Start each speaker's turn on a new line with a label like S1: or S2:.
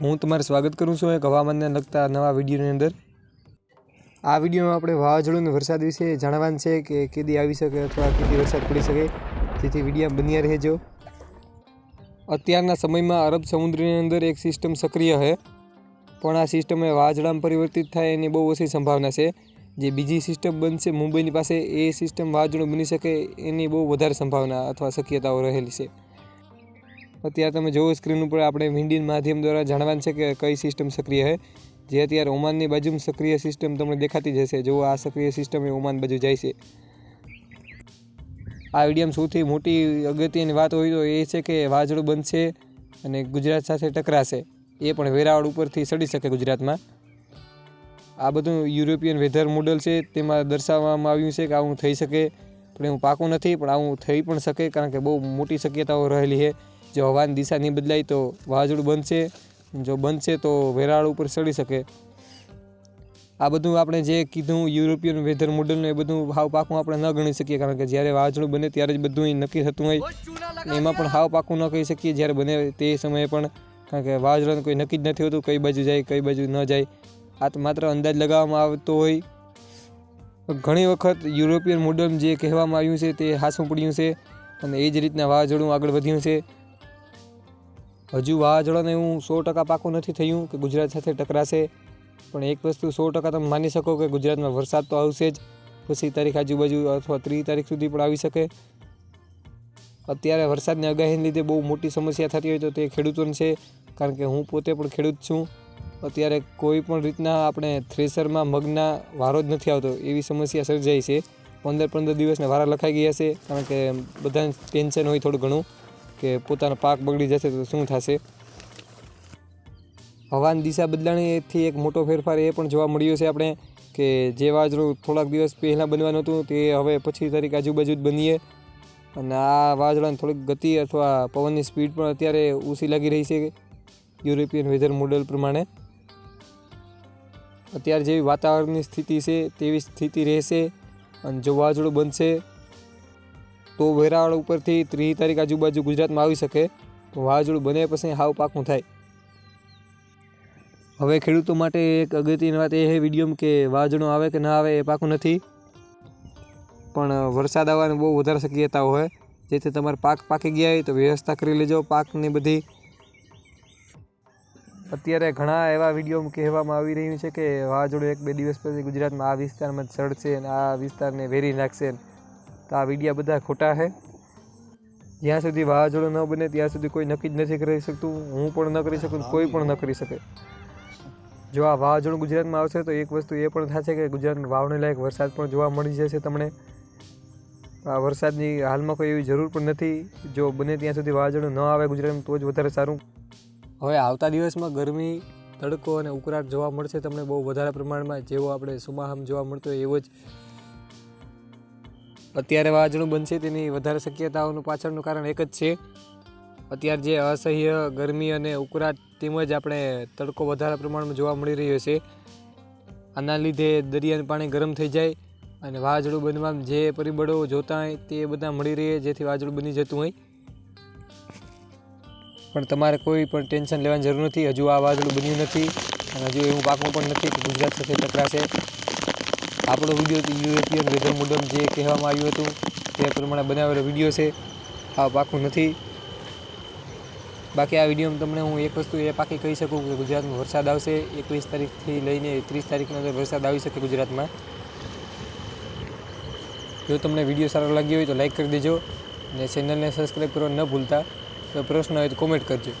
S1: હું તમારું સ્વાગત કરું છું એક હવામાનને લગતા નવા વિડીયોની અંદર. આ વિડીયોમાં આપણે વાવાઝોડું વરસાદ વિશે જાણવાનું છે કે કેદી આવી શકે અથવા કેદી વરસાદ પડી શકે. જેથી વીડિયો બન્યા રહેજો. અત્યારના સમયમાં અરબ સમુદ્રની અંદર એક સિસ્ટમ સક્રિય છે. પણ આ સિસ્ટમ એ વાવાઝોડામાં પરિવર્તિત થાય એની બહુ ઓછી સંભાવના છે. જે બીજી સિસ્ટમ બનશે, મુંબઈની પાસે એ સિસ્ટમ વાવાઝોડું બની શકે એની બહુ વધારે સંભાવના અથવા શક્યતાઓ રહેલી છે. અત્યારે તમે જોવો સ્ક્રીન ઉપર આપણે વિન્ડિન માધ્યમ દ્વારા જાણવાનું છે કે કઈ સિસ્ટમ સક્રિય છે. જે અત્યારે ઓમાનની બાજુમાં સક્રિય સિસ્ટમ તમને દેખાતી જશે જોવો આ સક્રિય સિસ્ટમ એ ઓમાન બાજુ જાય છે. આ વિડીયોમાં સૌથી મોટી અગત્યની વાત હોય તો એ છે કે વાજળો બનશે અને ગુજરાત સાથે ટકરાશે. એ પણ વેરાવળ ઉપરથી સડી શકે ગુજરાતમાં. આ બધું યુરોપિયન વેધર મોડલ છે. તેમાં દર્શાવવામાં આવ્યું છે કે આવું થઈ શકે. પણ એવું પાકું નથી, પણ આવું થઈ પણ શકે કારણ કે બહુ મોટી શક્યતાઓ રહેલી છે. જો હવાની દિશા નહીં બદલાય તો વાવાઝોડું બનશે. જો બનશે તો વેરાળ ઉપર ચડી શકે. આ બધું આપણે જે કીધું યુરોપિયન વેધર મોડલનું એ બધું હાવ પાકું આપણે ન ગણી શકીએ, કારણ કે જ્યારે વાવાઝોડું બને ત્યારે જ બધું નક્કી થતું હોય. એમાં પણ હાવ પાકું ન કહી શકીએ જ્યારે બને તે સમયે પણ, કારણ કે વાવાઝોડાનું કોઈ નક્કી જ નથી હોતું કઈ બાજુ જાય, કઈ બાજુ ન જાય. આ તો માત્ર અંદાજ લગાવવામાં આવતો હોય. ઘણી વખત યુરોપિયન મોડલ જે કહેવામાં આવ્યું છે તે હાસું પડ્યું છે અને એ જ રીતના વાવાઝોડું આગળ વધ્યું છે. હજુ વાવાઝોડાને હું સો ટકા પાકું નથી થયું કે ગુજરાત સાથે ટકરાશે. પણ એક વસ્તુ સો ટકા તમે માની શકો કે ગુજરાતમાં વરસાદ તો આવશે જ. પછી તારીખ આજુબાજુ અથવા ત્રીસ તારીખ સુધી પણ આવી શકે. અત્યારે વરસાદની આગાહીને લીધે બહુ મોટી સમસ્યા થતી હોય તો તે ખેડૂતોને છે. કારણ કે હું પોતે પણ ખેડૂત છું. અત્યારે કોઈ પણ રીતના આપણે થ્રેસરમાં મગના વારો જ નથી આવતો. એવી સમસ્યા સર્જાઈ છે. પંદર પંદર દિવસના વારા લખાઈ ગયા છે. કારણ કે બધાને ટેન્શન હોય થોડું ઘણું. કે પોતાનો પાક બગડી જશે તો શું થશે? હવાની દિશા બદલાણીથી એક મોટો ફેરફાર એ પણ જોવા મળ્યો છે આપણે, કે જે વાજરું થોડાક દિવસ પહેલાં બનવાનું હતું તે હવે પછી તારીખ આજુબાજુ જ બનીએ. અને આ વાજળાની થોડીક ગતિ અથવા પવનની સ્પીડ પણ અત્યારે ઊંચી લાગી રહી છે યુરોપિયન વેધર મોડલ પ્રમાણે. અત્યારે જેવી વાતાવરણની સ્થિતિ છે તેવી સ્થિતિ રહેશે અને જો વાજળું બનશે તો વેરાવળ ઉપરથી ત્રીસ તારીખ આજુબાજુ ગુજરાતમાં આવી શકે. તો વાવાઝોડું બને પછી હાવ પાકું થાય. હવે ખેડૂતો માટે એક અગત્યની વાત એ છે વિડીયોમાં કે વાવાઝોડું આવે કે ના આવે એ પાકું નથી. પણ વરસાદ આવવાની બહુ વધારે શક્યતા હોય. જેથી તમારે પાક પાકી ગયા હોય તો વ્યવસ્થા કરી લેજો પાકની બધી. અત્યારે ઘણા એવા વીડિયો કહેવામાં આવી રહ્યું છે કે વાવાઝોડું એક બે દિવસ પછી ગુજરાતમાં આ વિસ્તારમાં ચડશે અને આ વિસ્તારને વેરી નાખશે. તો આ વિડીયા બધા ખોટા છે. જ્યાં સુધી વાવાઝોડું ન બને, ત્યાં સુધી કોઈ નક્કી જ નથી કરી શકતું. હું પણ ન કરી શકું, કોઈ પણ ન કરી શકે. જો આ વાવાઝોડું ગુજરાતમાં આવશે, તો એક વસ્તુ એ પણ થશે કે ગુજરાતમાં વાવણી લાયક વરસાદ પણ જોવા મળી જશે તમને. આ વરસાદની હાલમાં કોઈ એવી જરૂર પણ નથી. જો બને ત્યાં સુધી વાવાઝોડું ન આવે ગુજરાતમાં, તો જ વધારે સારું. હવે આવતા દિવસમાં ગરમી, તડકો અને ઉકળાટ જોવા મળશે તમને બહુ વધારે પ્રમાણમાં. જેવો આપણે સુમાહામ જોવા મળતો હોય, એવો જ અત્યારે વાવાઝોડું બનશે તેની વધારે શક્યતાઓનું પાછળનું કારણ એક જ છે. અત્યારે જે અસહ્ય ગરમી અને ઉકળાટ તેમજ આપણે તડકો વધારે પ્રમાણમાં જોવા મળી રહ્યો છે. આના લીધે દરિયાનું પાણી ગરમ થઈ જાય અને વાવાઝોડું બનવામાં જે પરિબળો જોતા હોય તે બધા મળી રહે જેથી વાવાઝોડું બની જતું હોય. પણ તમારે કોઈ પણ ટેન્શન લેવાની જરૂર નથી. હજુ આ વાવાઝોડું બન્યું નથી અને હજુ એવું પાકું પણ નથી કે ગુજરાત સાથે ટકરાશે આપણો વીડિયો યુરોપિયન વેધર મોડલ જે કહેવામાં આવ્યું હતું, તે પ્રમાણે બનાવેલો વીડિયો છે. આ પાકું નથી. બાકી આ વિડીયોમાં તમને હું એક વસ્તુ એ પાકી કહી શકું કે ગુજરાતમાં વરસાદ આવશે, એકવીસ તારીખથી લઈને ત્રીસ તારીખના અંદર વરસાદ આવી શકે ગુજરાતમાં. જો તમને વીડિયો સારો લાગ્યો હોય તો લાઇક કરી દેજો અને ચેનલને સબસ્ક્રાઈબ કરવા ન ભૂલતા. તો પ્રશ્ન હોય તો કોમેન્ટ કરજો.